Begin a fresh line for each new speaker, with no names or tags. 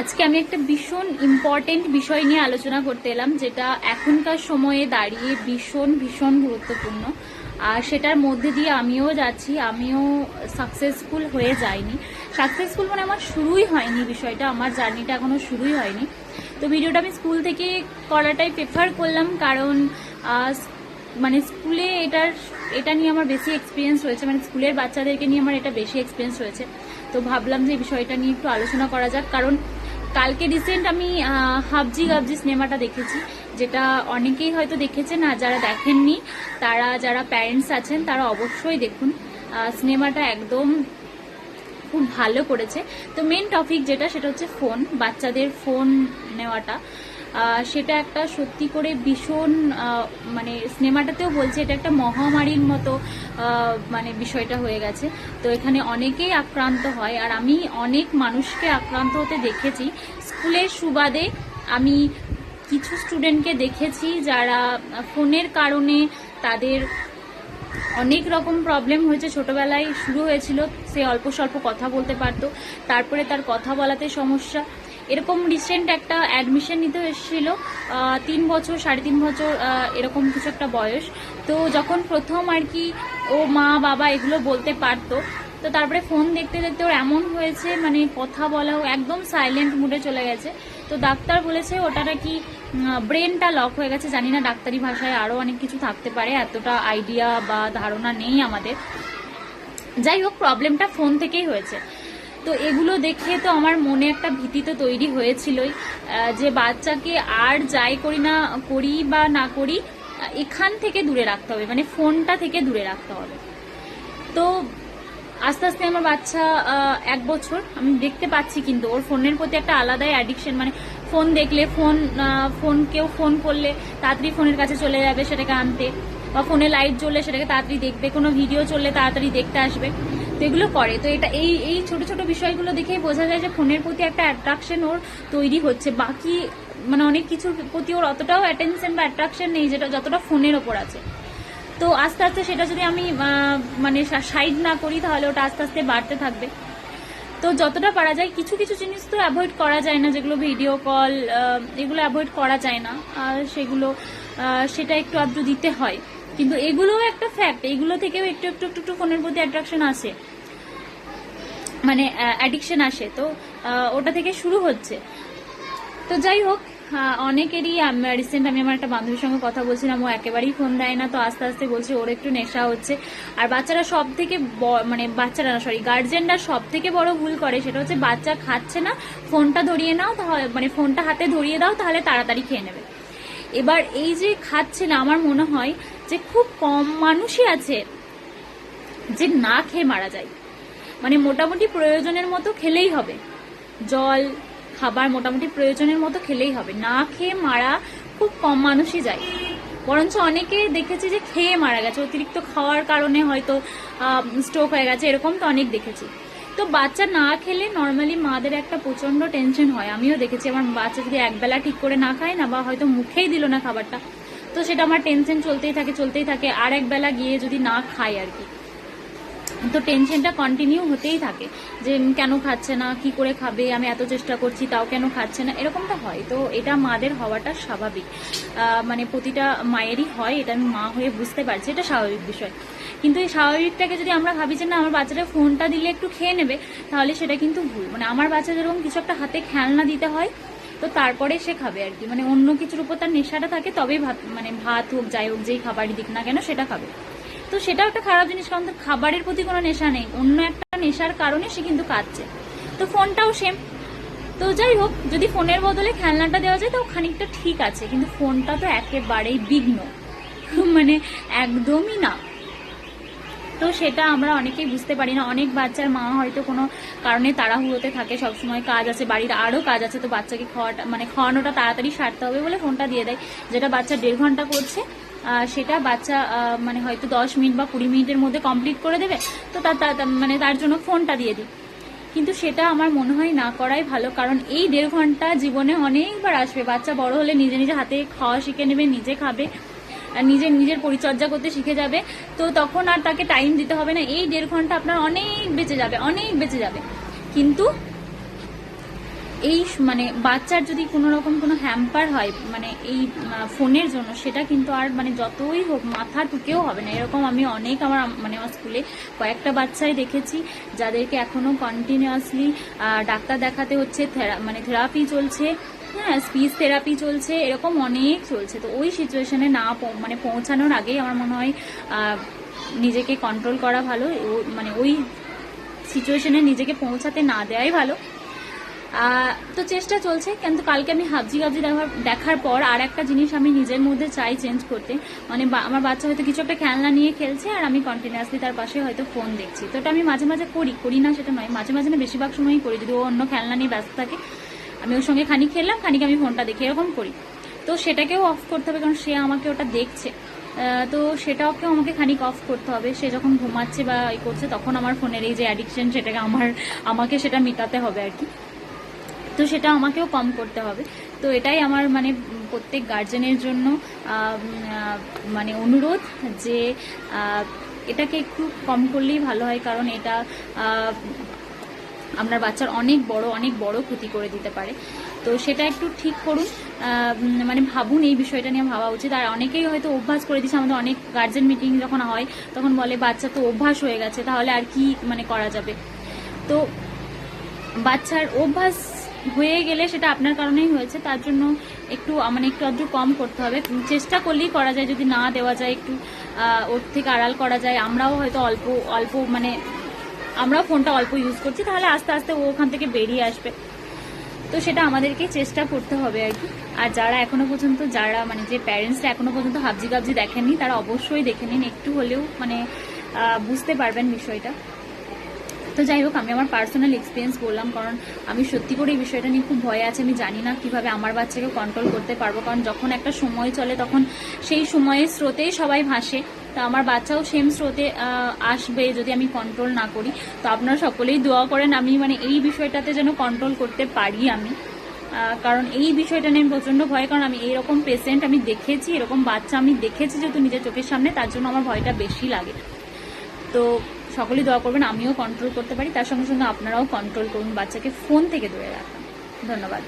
আজকে আমি একটা ভীষণ ইম্পর্টেন্ট বিষয় নিয়ে আলোচনা করতে এলাম, যেটা এখনকার সময়ে দাঁড়িয়ে ভীষণ ভীষণ গুরুত্বপূর্ণ। আর সেটার মধ্যে দিয়ে আমিও যাচ্ছি, আমিও সাকসেসফুল হয়ে যাইনি। সাকসেসফুল মানে আমার শুরুই হয়নি বিষয়টা, আমার জার্নিটা এখনও শুরুই হয়নি। তো ভিডিওটা আমি স্কুল থেকে করাটাই প্রেফার করলাম, কারণ মানে স্কুলে এটার, এটা নিয়ে আমার বেশি এক্সপিরিয়েন্স রয়েছে মানে স্কুলের বাচ্চাদেরকে নিয়ে আমার এটা বেশি এক্সপিরিয়েন্স রয়েছে। তো ভাবলাম যে এই বিষয়টা নিয়ে একটু আলোচনা করা যাক, কারণ কালকে রিসেন্ট আমি হাবজি গাবজি সিনেমাটা দেখেছি, যেটা অনেকেই হয়তো দেখেছেন আর যারা দেখেননি, তারা, যারা প্যারেন্টস আছেন, তারা অবশ্যই দেখুন। সিনেমাটা একদম খুব ভালো করেছে। তো মেন টপিক যেটা, সেটা হচ্ছে ফোন বাচ্চাদের ফোন নেওয়াটা। সেটা একটা সত্যি করে ভীষণ মানে সিনেমাটাতেও বলছে এটা একটা মহামারীর মতো মানে বিষয়টা হয়ে গেছে। তো এখানে অনেকেই আক্রান্ত হয় আর আমি অনেক মানুষকে আক্রান্ত হতে দেখেছি। স্কুলের সুবাদে আমি কিছু স্টুডেন্টকে দেখেছি যারা ফোনের কারণে তাদের অনেক রকম প্রবলেম হয়েছে। ছোটবেলায় শুরু হয়েছিল সে অল্প স্বল্প কথা বলতে পারতো, তারপরে তার কথা বলাতে সমস্যা। এরকম রিসেন্ট একটা অ্যাডমিশন নিতে এসেছিল তিন বছর, সাড়ে তিন বছর এরকম কিছু একটা বয়স। তো যখন প্রথম আর কি ও মা, বাবা এগুলো বলতে পারতো, তো তারপরে ফোন দেখতে দেখতে ওর এমন হয়েছে মানে কথা বলাও একদম সাইলেন্ট মুডে চলে গেছে। তো ডাক্তার বলেছে ওটা নাকি ব্রেনটা লক হয়ে গেছে। জানি না ডাক্তারি ভাষায় আরও অনেক কিছু থাকতে পারে, এতটা আইডিয়া বা ধারণা নেই আমাদের। যাই হোক প্রবলেমটা ফোন থেকেই হয়েছে। তো এগুলো দেখে তো আমার মনে একটা ভীতি তো তৈরি হয়েছিলই যে বাচ্চাকে আর যাই করি না করি বা না করি এখান থেকে দূরে রাখতে হবে মানে ফোনটা থেকে দূরে রাখতে হবে। তো আস্তে আস্তে আমার বাচ্চা এক বছর, আমি দেখতে পাচ্ছি কিন্তু ওর ফোনের প্রতি একটা আলাদাই অ্যাডিকশন মানে ফোন দেখলে ফোন ফোন কেউ ফোন করলে তাড়াতাড়ি ফোনের কাছে চলে যাবে সেটাকে আনতে, বা ফোনে লাইট জ্বললে সেটাকে তাড়াতাড়ি দেখবে, কোনো ভিডিও চললে তাড়াতাড়ি দেখতে আসবে। এগুলো করে। তো এটা এই এই ছোট ছোট বিষয়গুলো দেখেই বোঝা যায় যে ফোনের প্রতি একটা অ্যাট্রাকশন ওর তৈরি হচ্ছে। বাকি মানে অনেক কিছুর প্রতি ওর অতটাও অ্যাটেনশন বা অ্যাট্রাকশন নেই যেটা যতটা ফোনের ওপর আছে। তো আস্তে আস্তে সেটা যদি আমি মানে সাইড না করি তাহলে ওটা আস্তে আস্তে বাড়তে থাকবে। তো যতটা পারা যায়, কিছু কিছু জিনিস তো অ্যাভয়েড করা যায় না, যেগুলো ভিডিও কল এগুলো অ্যাভয়েড করা যায় না। আর সেগুলো সেটা একটু আধটু দিতে হয়। কিন্তু এগুলোও একটা ফ্যাক্ট এগুলো থেকেও একটু একটু একটু একটু ফোনের প্রতি অ্যাট্রাকশন আসে। মানে অ্যাডিকশন আসে। তো ওটা থেকে শুরু হচ্ছে। তো যাই হোক অনেকেরই রিসেন্ট আমি আমার একটা বান্ধবীর সঙ্গে কথা বলছিলাম, ও একেবারেই ফোন দেয় না, তো আস্তে আস্তে বলছে, ওর একটু নেশা হচ্ছে। আর বাচ্চারা সব থেকে মানে বাচ্চারা না সরি গার্জেনরা সব থেকে বড় ভুল করে, সেটা হচ্ছে বাচ্চা খাচ্ছে না ফোনটা ধরিয়ে নাও, তাহলে মানে ফোনটা হাতে ধরিয়ে দাও, তাহলে তাড়াতাড়ি খেয়ে নেবে। এবার এই যে খাচ্ছে না আমার মনে হয় যে খুব কম মানুষই আছে যে না খেয়ে মারা যায়। মানে মোটামুটি প্রয়োজনের মতো খেলেই হবে। জল, খাবার মোটামুটি প্রয়োজনের মতো খেলেই হবে। না খেয়ে মারা খুব কম মানুষই যায়। বরঞ্চ অনেকে দেখেছি যে খেয়ে মারা গেছে। অতিরিক্ত খাওয়ার কারণে হয়তো স্ট্রোক হয়ে গেছে, এরকম তো অনেক দেখেছি। তো বাচ্চা না খেলে নর্মালি মাদের একটা প্রচণ্ড টেনশন হয়। আমিও দেখেছি আমার বাচ্চা যদি একবেলা ঠিক করে না খায় না বা হয়তো মুখেই দিল না খাবারটা, তো সেটা আমার টেনশন চলতেই থাকে চলতেই থাকে। আর এক বেলা গিয়ে যদি না খায় আর কি। তো টেনশনটা কন্টিনিউ হতেই থাকে যে কেন খাচ্ছে না, কি করে খাবে, আমি এত চেষ্টা করছি, তাও কেন খাচ্ছে না, এরকমটা হয়। তো এটা মাদের হওয়াটা স্বাভাবিক। মানে প্রতিটা মায়েরই হয়, এটা আমি মা হয়ে বুঝতে পারছি, এটা স্বাভাবিক বিষয়। কিন্তু এই স্বাভাবিকটাকে যদি আমরা ভাবি যে না, আমার বাচ্চাটা ফোনটা দিলে একটু খেয়ে নেবে, তাহলে সেটা কিন্তু ভুল। মানে আমার বাচ্চা যেরকম কিছু একটা হাতে খেলনা দিতে হয়, তো তারপরে সে খাবে আর কি। মানে অন্য কিছুর উপর তার নেশাটা থাকে, তবেই ভাত মানে ভাত হোক, যাই হোক, যেই খাবারই দিক না কেন সেটা খাবে। তো সেটাও একটা খারাপ জিনিস, কারণ তার খাবারের প্রতি কোনো নেশা নেই। অন্য একটা নেশার কারণে সে কিন্তু কাঁদছে। তো ফোনটাও সেম তো যাই হোক, যদি ফোনের বদলে খেলনাটা দেওয়া যায়, তাও খানিকটা ঠিক আছে। কিন্তু ফোনটা তো একেবারেই বিঘ্ন। মানে একদমই না। তো সেটা আমরা অনেকেই বুঝতে পারি না। অনেক বাচ্চার মা হয়তো কোনো কারণে তাড়াহুড়োতে থাকে, সবসময় কাজ আছে বাড়ির আরও কাজ আছে, তো বাচ্চাকে খাওয়াটা মানে খাওয়ানোটা তাড়াতাড়ি সারতে হবে বলে ফোনটা দিয়ে দেয়। যেটা বাচ্চা দেড় ঘণ্টা করছে সেটা বাচ্চা মানে হয়তো দশ মিনিট বা কুড়ি মিনিটের মধ্যে কমপ্লিট করে দেবে, তো তার মানে তার জন্য ফোনটা দিয়ে দিই। কিন্তু সেটা আমার মনে হয় না করাই ভালো, কারণ এই দেড় ঘণ্টা জীবনে অনেকবার আসবে। বাচ্চা বড় হলে নিজে নিজে হাতে খাওয়া শিখে নেবে, নিজে খাবে। নিজের নিজের পরিচর্যা করতে শিখে যাবে। তো তখন আর তাকে টাইম দিতে হবে না। এই দেড় ঘণ্টা আপনার অনেক বেঁচে যাবে, অনেক বেঁচে যাবে। কিন্তু এই মানে বাচ্চার যদি কোনো রকম কোনো হ্যাম্পার হয় মানে এই ফোনের জন্য, সেটা কিন্তু আর মানে যতই হোক মাথা টুকেও হবে না। এরকম আমি অনেক আমার মানে আমার স্কুলে কয়েকটা বাচ্চাই দেখেছি, যাদেরকে এখনও কন্টিনিউয়াসলি ডাক্তার দেখাতে হচ্ছে মানে থেরাপি চলছে। হ্যাঁ স্পিচ থেরাপি চলছে, এরকম অনেক চলছে। তো ওই সিচুয়েশনে না মানে পৌঁছানোর আগেই আমার মনে হয় নিজেকে কন্ট্রোল করা ভালো। মানে ওই সিচুয়েশনে নিজেকে পৌঁছাতে না দেওয়াই ভালো। তো চেষ্টা চলছে, কিন্তু কালকে আমি হাবজি গাবজি দেখার দেখার পর আর একটা জিনিস আমি নিজের মধ্যে চাই চেঞ্জ করতে। মানে আমার বাচ্চা হয়তো কিছু একটা খেলনা নিয়ে খেলছে আর আমি কন্টিনিউয়াসলি তার পাশে হয়তো ফোন দেখছি। তো এটা আমি মাঝে মাঝে করি করি না সেটা নয়, মাঝে মাঝে না বেশিরভাগ সময়ই করি। যদি ও অন্য খেলনা নিয়ে ব্যস্ত থাকে আমি ওর সঙ্গে খানিক খেললাম, খানিক আমি ফোনটা দেখি এরকম করি। তো সেটাকেও অফ করতে হবে কারণ সে আমাকে ওটা দেখছে। তো সেটাকেও আমাকে খানিক অফ করতে হবে। সে যখন ঘুমাচ্ছে বা এই করছে, তখন আমার ফোনের এই যে অ্যাডিকশন সেটাকে আমার, আমাকে সেটা মেটাতে হবে আর কি। তো সেটা আমাকেও কম করতে হবে। তো এটাই আমার মানে প্রত্যেক গার্জেনের জন্য মানে অনুরোধ যে এটাকে একটু কম করলেই ভালো হয়। কারণ এটা আপনার বাচ্চার অনেক বড় অনেক বড় ক্ষতি করে দিতে পারে। তো সেটা একটু ঠিক করুন। মানে ভাবুন এই বিষয়টা নিয়ে ভাবা উচিত। আর অনেকেই হয়তো অভ্যাস করে দিচ্ছে আমাদের অনেক গার্জেন মিটিং যখন হয়, তখন বলে, বাচ্চা তো অভ্যাস হয়ে গেছে, তাহলে আর কি মানে করা যাবে? তো বাচ্চার অভ্যাস হয়ে গেলে সেটা আপনার কারণেই হয়েছে, তার জন্য একটু মানে একটু আধটু কম করতে হবে। চেষ্টা করলেই করা যায়, যদি না দেওয়া যায়, একটু ওর থেকে আড়াল করা যায়। আমরাও হয়তো অল্প অল্প মানে আমরাও ফোনটা অল্প ইউজ করছি, তাহলে আস্তে আস্তে ও ওখান থেকে বেরিয়ে আসবে। তো সেটা আমাদেরকে চেষ্টা করতে হবে আর কি। আর যারা এখনও পর্যন্ত, যারা মানে যে প্যারেন্টসরা এখনও পর্যন্ত হাবজি গাবজি দেখেননি, তারা অবশ্যই দেখে নিন, একটু হলেও মানে বুঝতে পারবেন বিষয়টা। তো যাই হোক, আমি আমার পার্সোনাল এক্সপিরিয়েন্স বললাম, কারণ আমি সত্যি করে এই বিষয়টা নিয়ে খুব ভয়ে আছে, আমি জানি না কীভাবে আমার বাচ্চাকে কন্ট্রোল করতে পারব, কারণ যখন একটা সময় চলে, তখন সেই সময়ের স্রোতেই সবাই ভাসে। তো আমার বাচ্চাও সেম স্রোতে আসবে যদি আমি কন্ট্রোল না করি। তো আপনারা সকলেই দোয়া করেন, আমি মানে এই বিষয়টাতে যেন কন্ট্রোল করতে পারি আমি। কারণ এই বিষয়টা নিয়ে আমি প্রচণ্ড ভয়, কারণ আমি এইরকম পেশেন্ট আমি দেখেছি, এরকম বাচ্চা আমি দেখেছি যেহেতু নিজের চোখের সামনে, তার জন্য আমার ভয়টা বেশি লাগে। তো সকলেই দোয়া করবেন, আমিও কন্ট্রোল করতে পারি। তার সঙ্গে সঙ্গে আপনারাও কন্ট্রোল করুন, বাচ্চাকে ফোন থেকে দূরে রাখুন। ধন্যবাদ।